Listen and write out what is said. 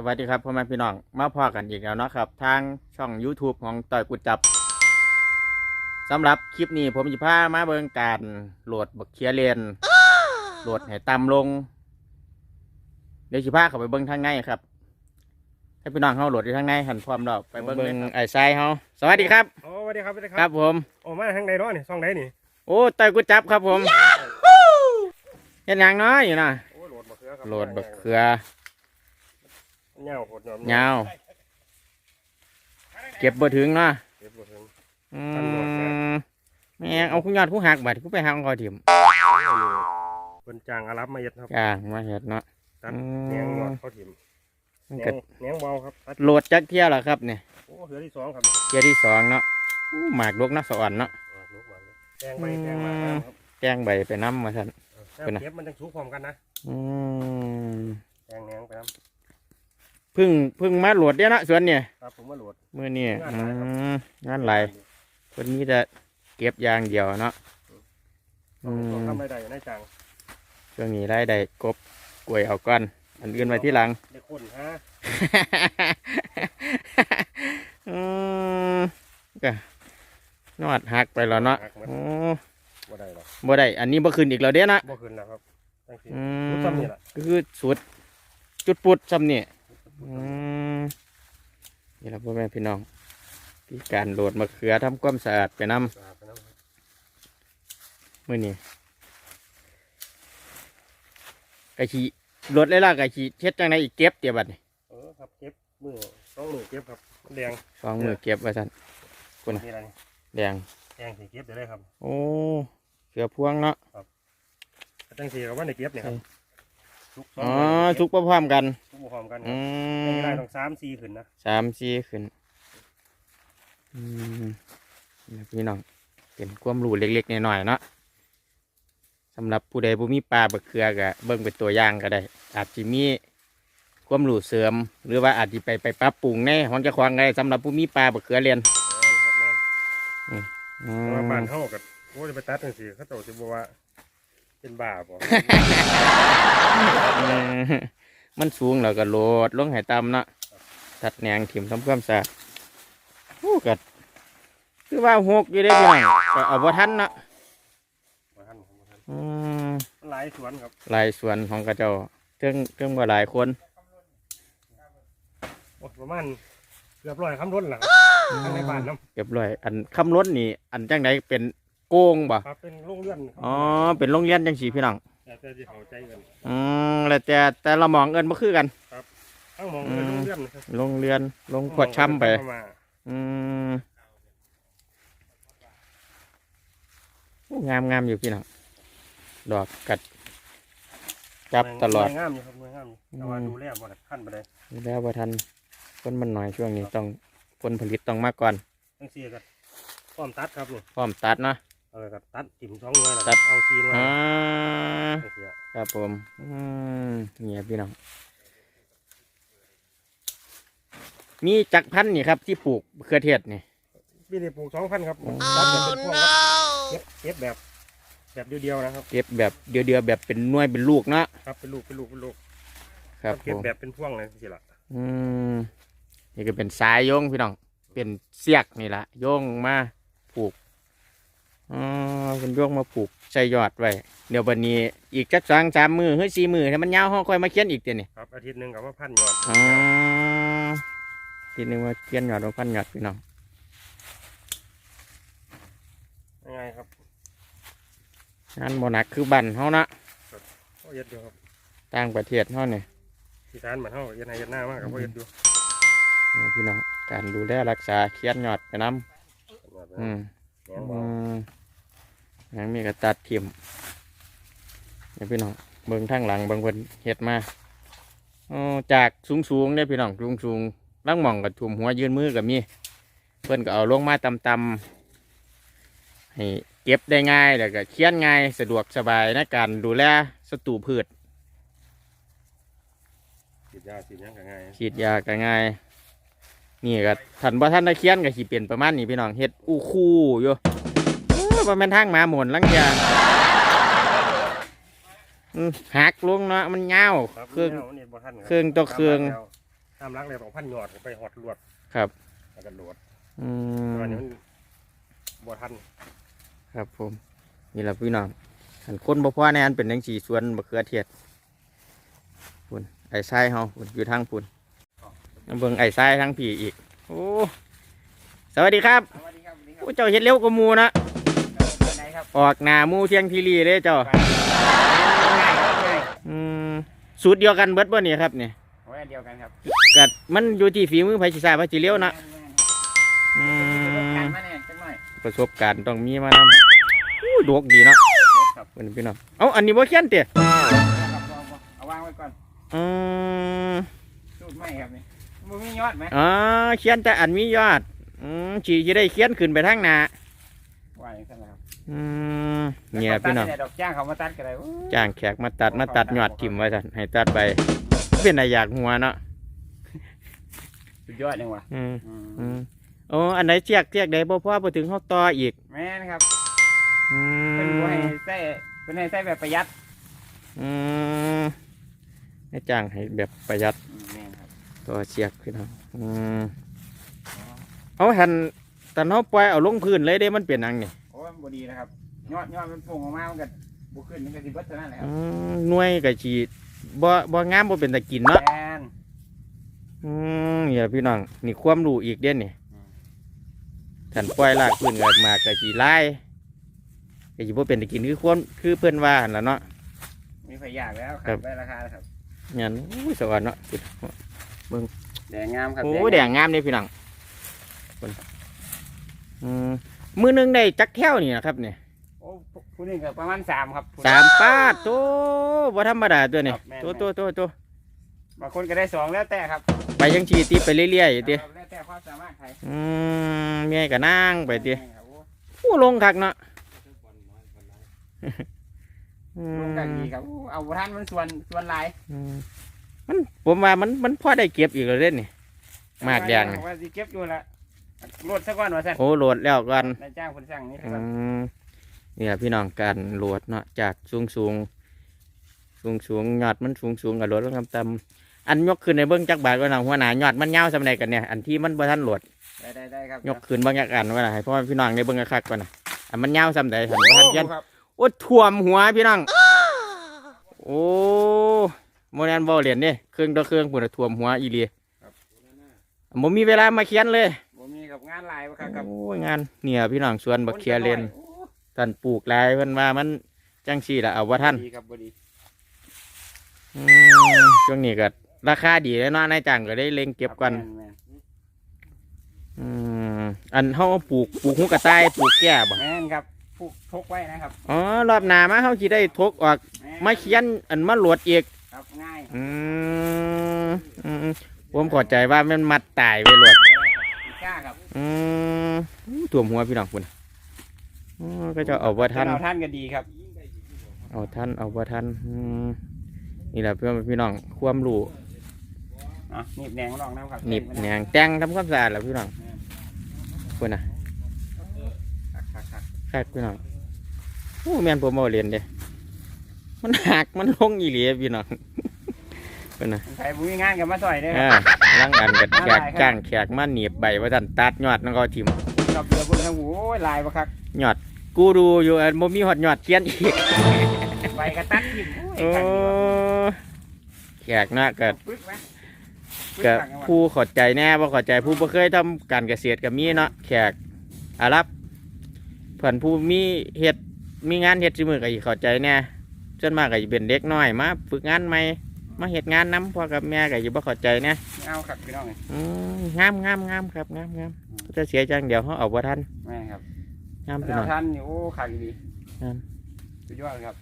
สวัสดีครับพ่อแม่พี่น้องมาพอกันอีกแล้วเนาะครับ ทางช่อง YouTube ของต่อยกุดจับสำหรับคลิปนี้ผมจะพามาเบิ่งการโหลดบักเคียเลนโหลดให้ต่ำลง เดี๋ยวสิพาเข้าไปเบิ่งทางในครับให้พี่น้องเฮาโหลดอยู่ทางในหันพร้อมดอกไปเบิ่งเลยครับไอ้ทรายเฮาสวัสดีครับโอ้สวัสดีครับสวัสดีคครัรับบผมโอ้มาทางใดเนาะนี่ซ่องใดนี่โอ้ต่อยกุดจับครับผมเห็นหยังน้อยอยู่นะโอ้โหลดบักเขือครับโหลดบักเขือ เงาโหดหน่อยยาวเก็บบ่ถึงเนาะเก็บบ่ถึง อืตำรวจเนี่ยมแม่งเอาคุณยอดผู้หักบัดกูไปหักของเขาถิ่มเพิ่นจ้างอารับมาเย็ดครับจ้างมาเห็ดเนาะ ตัดอืม แหนงหนวดเขาถิ่มมันแหนก็งแหนงเบาครับตัดโหลดจักเที่ยวแล้วครับเนี่ยโอ้เหือที่สองครับเที่ยวที่สองเนาะอู้หมากลกนักสวรรค์เนาะ อ่าลูกหวานเลยแตงไปแตงมาครับแกงใบไปน้ำมาสั่นแตเป็นไงงเก็บมันจะสูงพร้อมกันนะอืมแตงแหนงไปน้เพึ่งเพึ่งมาโหลดเด้อเนาะสวนเนี่ยำครับผมมาโหลด มื้อนี้งานหลายครับอืมงานหลายคนนี้จะเก็บอย่างเดียวเนาะอืต้องมทำรายได้อยู่ในจ้างช่วงนี้รายได้กบกล้วยเอาก่อนอันอื่นไว้ที่หลัง ได้คนฮะอืมก็นอดหักไปแล้วเนาะหักหมดโอ้บ่ได้หรอกบ่ได้ อันนี้บ่ขึ้นอีกแล้วเด้นะบ่ขึ้นแล้วครับจังซี่อืรู้มซ้ำนี่แหละก็คือสุด จุดปุดซ้ำนี่ อืมนี่ละพ่อแม่พี่น้องที่การโหลดมะเขือทำความสะอาดไปนำสะอาดไปน้ำมื้อนี้กะขีโหลดเลยล่ะกะขีเฮ็ดจังไดอีกเก็บเดี๋ยวบัดนี้เออครับเก็บมือต้องมือเก็บครับมันแดงสองมือเก็บไว้ซั่นคุณน่ะนี่อะไรนี่แดงแดงสีเก็บได้เลยครับ โอ้เสือพวงเนาะจังสีกับว่าในเก็บเนี่ยครับ ทุกสงอ๋อมืทุกพร้อมๆกันทุกพร้อมกันคอืรับมไม่ได้ต้องสามสี่ขึ้นนะสามสี่ขึ้น อืมนี่พี่น้องเป็นความรู้เล็กๆน้อยๆเนาะสำหรับผู้ใดผู้มีปลาบักเขือก็เบิ่งเป็นตัวอย่างก็ได้ อาจจะมีความรู้เสริม หรือว่าอาจจะไปไปปรับปรุงในของเจ้าของก็ได้สำหรับผู้มีปลาบักเขือเรียนแม่นครับแม่นอืแต่ว่าบ้านมเฮากับโอ้จะไปตัดจังสีเขาโตจะบอกว่าเป็นบ้าบ่อื มมันสูงแล้วก็โหลดลงให้ต่ำเนาะตัดแหนงถิ่มทำความสะอาดโอ้กัดคือว่าหกอยู่ได้อพี่น้องก็เอาบ่ทันเนาะบ่ทันครับบ่ทันอืมมันหลายสวนครับหลายส่วนของกระเจ้าเรื่องเรื่องว่าหลายคนโอ้ประมาณเกือบร้อยคำรถแหละครับทางในบ้านน้เรียบร้อยอันคำรถนี่ อันจังไดเป็นโกงบ่ำครับเป็นโรงเรือนครับอ๋อเป็นโรงเรียนจังสีพี่น้อง แต่แต่ที่เขาใจกันอืมแล้วแต่แต่ละหมองเอินบ่คือกัน ทั้งหมองเป็นโรงเรือนนะครับโรงเรียนโรงขวดช้ำไป เข้ามาอืมโอ้งามงามอยู่พี่น้องดอกกัดจับตลอด หน่วยงามอยู่ครับหน่วยงามอยู่แต่ว่าดูแลบ่ได้ขั้นไปเลยแล้วบ่ทันคนมันหน่อยช่วงนี้ต้องผลผลิตต้องมาก่อน จังซี่ก็พร้อมตัดครับนี่พร้อมตัดเนาะ เออก็ตัดจิ้มสองหน่วยแล้วตัด เอาซีหน่วยอ่าจังซี่อะครับผมอืมเนี่ยพี่น้อง มีจักรพันธุ์นี่ครับ ที่ปลูกมะเขือเทศนี่ปีนี้ปลูกสองพันครับอ๋อตัดแบบเป็นพวงครับเก็บเก็บแบบ แบบเดียวๆนะครับ เก็บแบบเดียวๆแบบเป็นหน่วยเป็นลูกเนาะครับเป็นลูกเป็นลูกเป็นลูกครับผเก็บมแบบเป็นพวงเลยสิล่ะอืมนี่ก็เป็นสายโยงพี่น้อง เป็นเสียกนี่ละโยงมาปลูก อ๋อเป็นโยงมาปลูกใส่ยอดไว้ เดี๋ยววันนี้อีกจักสองสามมือเฮ้ยสี่มือถ้ามันยาวห้องค่อยมาเคียนอีกเดี๋ยวนี้ครับอาทิตย์หนึ่งกับว่าพันยอดอ๋อทีนึงว่าเคียนยอดมาพันยอดพี่น้องยังไงครับงานโมหนักคือบันเฮานะเขาเย็ดอยู่ครับต่างประเทศเฮาเนี่ยที่ฐานเหมือนเขาเย็ดให้เย็ดหน้ามากครับเขาเย็ดอยู่นี่พี่น้องการดูแลรักษาเคียนยอดไปน้ำอืมแหนงอืบ่มยังมีกระตัดทิมนี่พี่น้องเบิ่งทางหลังเบิ่งเพิ่นเฮ็ดมาอ๋อจากสูงสูงๆเนี่ยพี่น้องสูงสูงๆลังหมองกับถุมหัวยืนมือกับมีเพิ่นก็เอาลงมาต่ำๆให้เก็บได้ง่ายแล้วก็เคียนง่ายสะดวกสบายในการดูแลศัตรูพืชฉีดยาฉีดหยังก็ง่ายฉีดยาก็ง่ายนี่ก็ทันบ่ทันได้เคียนก็สิเป็นประมาณนี้พี่น้องเฮ็ดอู้คู่อยู่ เอ้อบ่แม่นทางหมาหมุนลังเทียอืมหักลงเนาะมันยาวครับเครื่องแนวนี่บ่ทันบเครื่องต่อเครื่อง ตามบ้านน้ำล้างเลยของพันหยอดไปหอดลวดครับ แล้วก็ลวดอืตอนมนี้มันบ่ทันครับผม นี่แหละพี่น้องขันคนบ่พอแน่อันเป็นจังสีสวนมะเขือเทศพุ่นไอ้ทรายเฮาพุ่นอยู่ทางพุ่นมาเบิ่งไอ้ทรายทางผีอีก โอ้สวัสดีครับ สวัสดีครับสวัสดีครัโอ้เจ้าเฮ็ดเร็วกว่าหมูนะ ออกหน้าหมูเที่ยงทีรีเลยเจ้าไปง่ายครับง่ายอืมสูตรเดียวกันเบิดบ่นี่ครับนี่โอ้ยอันเดียวกันครับกัดมันอยู่ที่ฝีมือไผสิทราบว่าสิเร็วนะอืแม่นๆประสบการมณ์มาเนี่ยจังหน่อยประสบการณ์ต้องมีมานำอู้ดกดีเนาะครับเพิ่นพี่น้องเอ้าอันนี้บ่เขียนเตะครับเอาเอาวางไว้ก่อนอืมสูตรไม่ครับนี่มันมียอดไหม อ๋อเขียนแต่อันมียอดอืมจีจะได้เขียนขึ้นไปทางหน้า ว่าอย่างนั้นแหละครับอืมเนี่ยพี่น้อง ตัดดอกจ้างเขามาตัดกันเลยโอ้ยจ้างแขกมาตัดมาตัดยอดทิ่มไว้สั่นให้ตัดไปเป็นอะไรอยากหัวเนาะสุดยอดจังวะอืมอืมอืมโอ้อันไหนเจียกเจียกได้บ่พอไปถึงฮอกต่ออีกแม่นครับอืเป็นบ่ให้มใส่เป็นให้ใส่แบบประหยัดอืมให้จ้างให้แบบประหยัดอืมแม่นครับต่อเจียกพี่น้องอืมเอาหันตอนเขาปล่อยเอาลงพื้นเลยเด้มันเปลี่ยนอังนี่โอ้ยมัน บ่ดีนะครับ ยอดยอดมันโป่งออกมามันก็บุขึ้นมันก็สิเบิดเท่านั้นแหละคอืรับมหน่วยกับจีบ่บ่งามบ่เป็นตะกินเนาะ แม่นอืมนี่ล่ะพี่น้องนี่ความรู้อีกเด่นนี่อืมท่านปล่อยลากพื้นกันมากกับจีไล่ก็จีบ่เป็นตะกินคือควรคือเพิ่นว่าหั่นล่ะเนาะ มีไฟยากแล้วคครัรับ บได้ราคาแล้วครับ งั้นอุ้ยสวรรค์เนาะแดงงามครับโอ้ยแดงงามเลยพี่น้องเพิ่นอืม มือหนึงได้จักแถวนี่นะครับเนี่ยโอ้ผู้หนึงก็ประมาณสามครับสามปาดโตบ่ธรรมดาตัวนี่ครับแม่น โตโตโตโตบางคนก็ได้สองแล้วแต่ครับไปยังชีตีไปเรื่อยๆติครับแล้วแต่ความสามารถใครอืมเมียก็นั่งไปติครับโอ้โอ้ลงคักเนาะอืลงกันมดีครับโอ้เอาท่านมันส่วนส่วนหลายอืมมันผมว่ามันมันพอได้เก็บอีกแล้วเล่นนี่ มากแดงว่าสิเก็บอยู่ละ รถซะก่อนว่าซั่นโอ้โหลดแล้วกันนายจ้างคนสั่งนี่อืครับมเนี่ยพี่น้องการโหลดเนาะจากสูงสูงสูงสูงยอดมันสูงสูงกับโหลดลงต่ำต่ำอันยกขึ้นในเบื้องจักบาทว่าหนังหัวหน้ายอดมันยาวสำไรกันเนี่ยอันที่มันบ่ทันโหลดได้ได้ได้ครับยกขึ้นบางอย่างอันว่าน่ะให้พ่อพี่น้องในเบื้องคักๆก่อนนะอันมันยาวสำใดหันบ่ทันยันครับโอ้ท่วมหัวพี่น้อง โอ้โมเดลบอลเรียนเนี่ยเครื่องต่อเครื่องปุ่นนะท่วมหัวอีเลีผมมีเวลามาเขียนเลย บ่มีกับงานหลายบ่ครับครับโอ้ยงานเนี่ยพี่น้องสวนบักเขียเลนโอ้ท่านปลูกหลายเพิ่นว่ามันจังสี่ละเอาว่าท่านดีครับบ่ดีอืมช่วงนี้ก็ราคาดีแล้วเนาะนายจ้างก็ได้เล็งเก็บกันแม่แม่อืมอันเฮาปลูกปลูกหูกระต่ายปลูกแก่บ่แม่นครับผูกทกไว้นะครับอ๋อรอบหน้ามาเฮาสิได้ทกออกแม่นมาเขียนอันมาโหลดอีก ครับง่ายอืมอืมอืมผมเข้าใจว่ามันมัดตายไปโหลดอีกล้าครับ อืมถ่วมหัวพี่น้องคุณอ๋อก็จะเอาว่าท่านเอาท่านก็ดีครับ เอาท่านเอาว่าท่านอืมนี่แหละเพื่อนพี่น้องความรู้อะหนีบแหนงลองน้ำครับหนิบแหนงแต่งทำความสะอาดแหละพี่น้องคุณน่ะครับครับครับคักพี่น้องโอ้แม่นผมเอาเรียนเด้มันหักมันลงอีหลีพี่น้องคุณน่ะใครบุญงานกับมาซอยเด้อ อ่าครับร่างอันกับแขกอะไรครับจ้างแขกมาหนีบใบว่าท่านตัดยอดนั่นก็ทิมกับเรือพุ่นทั้งหูโอ้ยลายบ่ครับยอดกูดูอยู่อันบ่มีหอดยอดเทียนอีกใบกระตัดทิ่มโอ้ยโอ้ขันดีว่ะแขกนะก็ปึ๊กไหมปึ๊ก็ขันกันว่ะผู้เขอใจแน่บ่เขอใจผู้บ่เคยทำการเกษตรก็มีเนาะแขกอารับเพิ่นผู้มีเฮ็ดมีงานเฮ็ดซิมือก็สิเข้าใจแน่ส่วนมากก็สิเป็นเด็กน้อยมาฝึกงานใหม่ มาเฮ็ดงานนํพ่อกับแม่ก็สิบ่เข้าใจแน่เอาครับพี่น้องอืมงามงามงามครับงามงามจะเสียจังเดี๋ยวเฮาเอาบ่ทันแม่ครับงามพี่แล้น้วองท่านนี่โอ้ขันดีครับสุดยอดครับ